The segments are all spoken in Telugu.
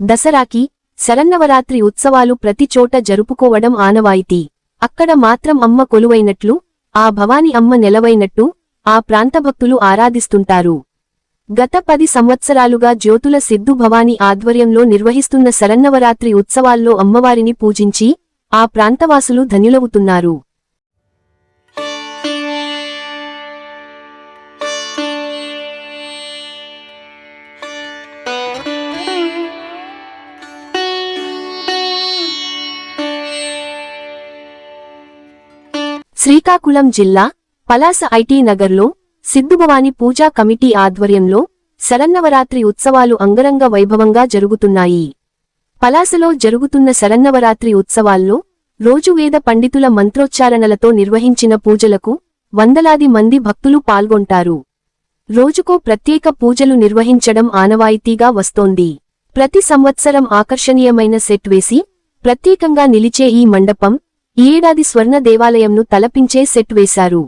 దసరాకి శరన్నవరాత్రి ఉత్సవాలు ప్రతి చోట జరుపుకోవడం ఆనవాయితీ. అక్కడ మాత్రం అమ్మ కొలువైనట్లు ఆ భవాని అమ్మ నెలవైనట్టు ఆ ప్రాంత భక్తులు ఆరాధిస్తుంటారు. గత పది సంవత్సరాలుగా జ్యోతుల సిద్ధు భవాని ఆధ్వర్యంలో నిర్వహిస్తున్న శరన్నవరాత్రి ఉత్సవాల్లో అమ్మవారిని పూజించి ఆ ప్రాంతవాసులు ధన్యులవుతున్నారు శ్రీకాకుళం జిల్లా పలాస ఐటీ నగర్లో సిద్ధుభవాని పూజా కమిటీ ఆధ్వర్యంలో శరన్నవరాత్రి ఉత్సవాలు అంగరంగ వైభవంగా జరుగుతున్నాయి. పలాసలో జరుగుతున్న శరన్నవరాత్రి ఉత్సవాల్లో రోజు వేద పండితుల మంత్రోచ్చారణలతో నిర్వహించిన పూజలకు వందలాది మంది భక్తులు పాల్గొంటారు. రోజుకో ప్రత్యేక పూజలు నిర్వహించడం ఆనవాయితీగా వస్తోంది. ప్రతి సంవత్సరం ఆకర్షణీయమైన సెట్ వేసి ప్రత్యేకంగా నిలిచే ఈ మండపం ఈ ఏడాది స్వర్ణ దేవాలయంను తలపించే సెట్ వేశారు.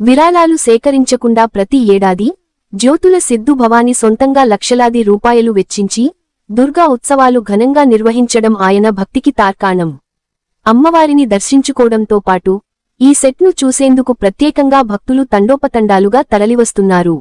విరాళాలు సేకరించకుండా ప్రతి ఏడాది జ్యోతుల సిద్ధు భవాని సొంతంగా లక్షలాది రూపాయలు వెచ్చించి దుర్గా ఉత్సవాలు ఘనంగా నిర్వహించడం ఆయన భక్తికి తార్కాణం. అమ్మవారిని దర్శించుకోవడంతో పాటు ఈ సెట్ను చూసేందుకు ప్రత్యేకంగా భక్తులు తండోపతండాలుగా తరలివస్తున్నారు.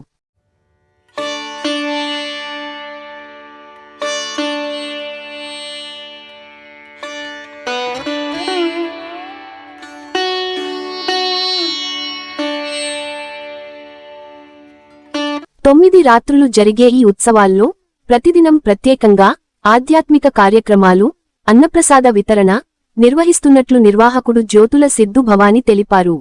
తొమ్మిది రాత్రులు జరిగే ఈ ఉత్సవాల్లో ప్రతిదినం ప్రత్యేకంగా ఆధ్యాత్మిక కార్యక్రమాలు అన్నప్రసాద వితరణ నిర్వహిస్తున్నట్లు నిర్వాహకుడు జ్యోతుల సిద్ధు భవాని తెలిపారు.